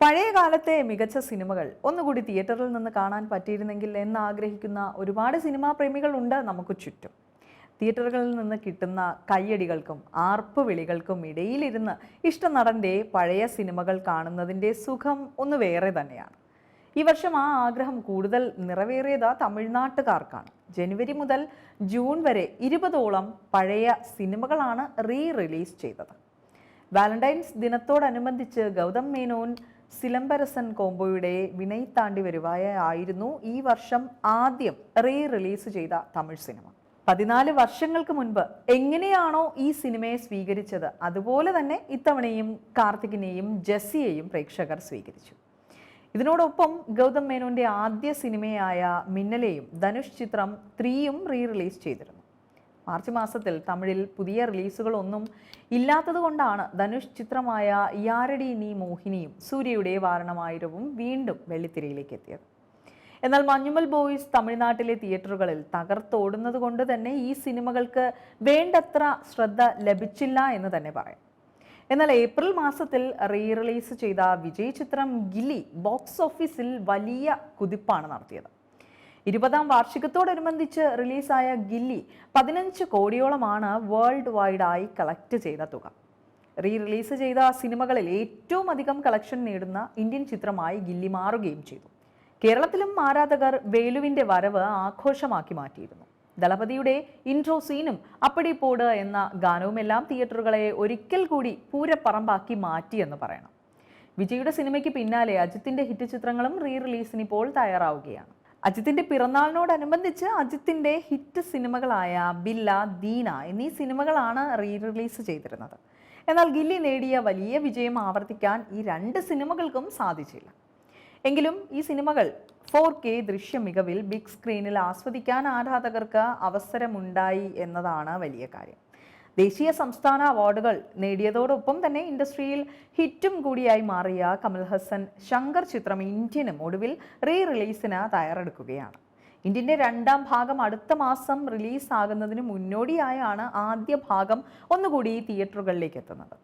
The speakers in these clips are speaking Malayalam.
പഴയ കാലത്തെ മികച്ച സിനിമകൾ ഒന്നുകൂടി തിയേറ്ററിൽ നിന്ന് കാണാൻ പറ്റിയിരുന്നെങ്കിൽ എന്ന് ആഗ്രഹിക്കുന്ന ഒരുപാട് സിനിമാ പ്രേമികളുണ്ട് നമുക്ക് ചുറ്റും. തിയേറ്ററുകളിൽ നിന്ന് കിട്ടുന്ന കയ്യടികൾക്കും ആർപ്പ് വിളികൾക്കും ഇടയിലിരുന്ന് ഇഷ്ടനടന്റെ പഴയ സിനിമകൾ കാണുന്നതിന്റെ സുഖം ഒന്ന് വേറെ തന്നെയാണ്. ഈ വർഷം ആ ആഗ്രഹം കൂടുതൽ നിറവേറിയത് തമിഴ്നാട്ടുകാർക്കാണ്. ജനുവരി മുതൽ ജൂൺ വരെ ഇരുപതോളം പഴയ സിനിമകളാണ് റീ റിലീസ് ചെയ്തത്. വാലന്റൈൻസ് ദിനത്തോടനുബന്ധിച്ച് ഗൗതം മേനോൻ സിലംബരസൻ കോംബോയുടെ വിനയ് താണ്ടി വരുവായ ആയിരുന്നു ഈ വർഷം ആദ്യം റീ റിലീസ് ചെയ്ത തമിഴ് സിനിമ. പതിനാല് വർഷങ്ങൾക്ക് മുൻപ് എങ്ങനെയാണോ ഈ സിനിമയെ സ്വീകരിച്ചത് അതുപോലെ തന്നെ ഇത്തവണയും കാർത്തികിനെയും ജസ്സിയെയും പ്രേക്ഷകർ സ്വീകരിച്ചു. ഇതിനോടൊപ്പം ഗൗതം മേനോന്റെ ആദ്യ സിനിമയായ മിന്നലെയും ധനുഷ് ചിത്രം ത്രീയും റീ റിലീസ് ചെയ്തിരുന്നു. മാർച്ച് മാസത്തിൽ തമിഴിൽ പുതിയ റിലീസുകളൊന്നും ഇല്ലാത്തതുകൊണ്ടാണ് ധനുഷ് ചിത്രമായ യാരടി നീ മോഹിനിയും സൂര്യയുടെ വാരണമായിരവും വീണ്ടും വെള്ളിത്തിരയിലേക്ക് എത്തിയത്. എന്നാൽ മഞ്ഞുമൽ ബോയ്സ് തമിഴ്നാട്ടിലെ തിയേറ്ററുകളിൽ തകർത്തോടുന്നത് കൊണ്ട് തന്നെ ഈ സിനിമകൾക്ക് വേണ്ടത്ര ശ്രദ്ധ ലഭിച്ചില്ല എന്ന് തന്നെ പറയാം. എന്നാൽ ഏപ്രിൽ മാസത്തിൽ റീ റിലീസ് ചെയ്ത വിജയ് ചിത്രം ഗില്ലി ബോക്സ് ഓഫീസിൽ വലിയ കുതിപ്പാണ് നടത്തിയത്. ഇരുപതാം വാർഷികത്തോടനുബന്ധിച്ച് റിലീസായ ഗില്ലി പതിനഞ്ച് കോടിയോളമാണ് വേൾഡ് വൈഡായി കളക്ട് ചെയ്ത തുക. റീ റിലീസ് ചെയ്ത സിനിമകളിൽ ഏറ്റവും അധികം കളക്ഷൻ നേടുന്ന ഇന്ത്യൻ ചിത്രമായി ഗില്ലി മാറുകയും ചെയ്തു. കേരളത്തിലും ആരാധകർ വേലുവിന്റെ വരവ് ആഘോഷമാക്കി മാറ്റിയിരുന്നു. ദളപതിയുടെ ഇൻട്രോ സീനും അപ്പടി പോട് എന്ന ഗാനവുമെല്ലാം തിയേറ്ററുകളെ ഒരിക്കൽ കൂടി പൂരപ്പറമ്പാക്കി മാറ്റിയെന്ന് പറയണം. വിജയുടെ സിനിമയ്ക്ക് പിന്നാലെ അജിത്തിന്റെ ഹിറ്റ് ചിത്രങ്ങളും റീ റിലീസിന് ഇപ്പോൾ തയ്യാറാവുകയാണ്. അജിത്തിന്റെ പിറന്നാളിനോടനുബന്ധിച്ച് അജിത്തിന്റെ ഹിറ്റ് സിനിമകളായ ബില്ല ദീന എന്നീ സിനിമകളാണ് റീ റിലീസ് ചെയ്തിരുന്നത്. എന്നാൽ ഗില്ലി നേടിയ വലിയ വിജയം ആവർത്തിക്കാൻ ഈ രണ്ട് സിനിമകൾക്കും സാധിച്ചില്ല. എങ്കിലും ഈ സിനിമകൾ ഫോർ കെ ദൃശ്യ മികവിൽ ബിഗ് സ്ക്രീനിൽ ആസ്വദിക്കാൻ ആരാധകർക്ക് അവസരമുണ്ടായി എന്നതാണ് വലിയ കാര്യം. ദേശീയ സംസ്ഥാന അവാർഡുകൾ നേടിയതോടൊപ്പം തന്നെ ഇൻഡസ്ട്രിയിൽ ഹിറ്റും കൂടിയായി മാറിയ കമൽ ഹസൻ ശങ്കർ ചിത്രം ഇന്ത്യനും ഒടുവിൽ റീ റിലീസിന് തയ്യാറെടുക്കുകയാണ്. ഇന്ത്യന്റെ രണ്ടാം ഭാഗം അടുത്ത മാസം റിലീസാകുന്നതിന് മുന്നോടിയായാണ് ആദ്യ ഭാഗം ഒന്നുകൂടി തിയേറ്ററുകളിലേക്ക് എത്തുന്നത്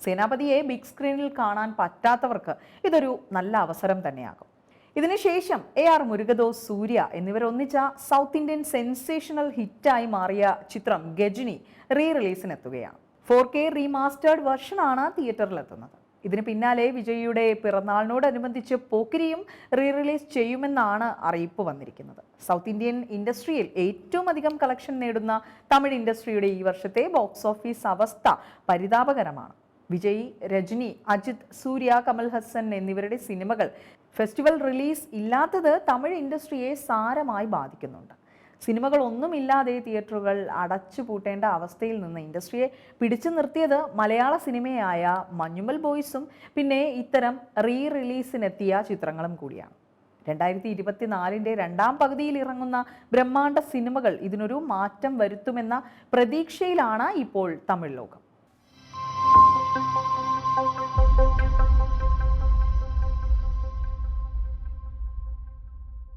സേനാപതിയെ ബിഗ് സ്ക്രീനിൽ കാണാൻ പറ്റാത്തവർക്ക് ഇതൊരു നല്ല അവസരം തന്നെയാകും. ഇതിനുശേഷം എ ആർ മുരുകദോസ് സൂര്യ എന്നിവർ ഒന്നിച്ച സൗത്ത് ഇന്ത്യൻ സെൻസേഷണൽ ഹിറ്റായി മാറിയ ചിത്രം ഗജിനി റീ റിലീസിനെത്തുകയാണ് ഫോർ കെ റീമാസ്റ്റേർഡ് വെർഷനാണ് തിയേറ്ററിലെത്തുന്നത് ഇതിന് പിന്നാലെ വിജയിയുടെ പിറന്നാളിനോടനുബന്ധിച്ച് പോക്കിരിയും റീ റിലീസ് ചെയ്യുമെന്നാണ് അറിയിപ്പ് വന്നിരിക്കുന്നത്. സൗത്ത് ഇന്ത്യൻ ഇൻഡസ്ട്രിയിൽ ഏറ്റവും അധികം കളക്ഷൻ നേടുന്ന തമിഴ് ഇൻഡസ്ട്രിയുടെ ഈ വർഷത്തെ ബോക്സ് ഓഫീസ് അവസ്ഥ പരിതാപകരമാണ്. വിജയ് രജനി അജിത് സൂര്യ കമൽ ഹസൻ എന്നിവരുടെ സിനിമകൾ ഫെസ്റ്റിവൽ റിലീസ് ഇല്ലാത്തത് തമിഴ് ഇൻഡസ്ട്രിയെ സാരമായി ബാധിക്കുന്നുണ്ട്. സിനിമകൾ സിനിമകളൊന്നുമില്ലാതെ തിയേറ്ററുകൾ അടച്ചു പൂട്ടേണ്ട അവസ്ഥയിൽ നിന്ന് ഇൻഡസ്ട്രിയെ പിടിച്ചു നിർത്തിയത് മലയാള സിനിമയായ മഞ്ഞുമൽ ബോയ്സും പിന്നെ ഇത്തരം റീ റിലീസിനെത്തിയ ചിത്രങ്ങളും കൂടിയാണ്. രണ്ടായിരത്തി ഇരുപത്തിനാലിന്റെ രണ്ടാം പകുതിയിൽ ഇറങ്ങുന്ന ബ്രഹ്മാണ്ഡ സിനിമകൾ ഇതിനൊരു മാറ്റം വരുത്തുമെന്ന പ്രതീക്ഷയിലാണ് ഇപ്പോൾ തമിഴ് ലോകം.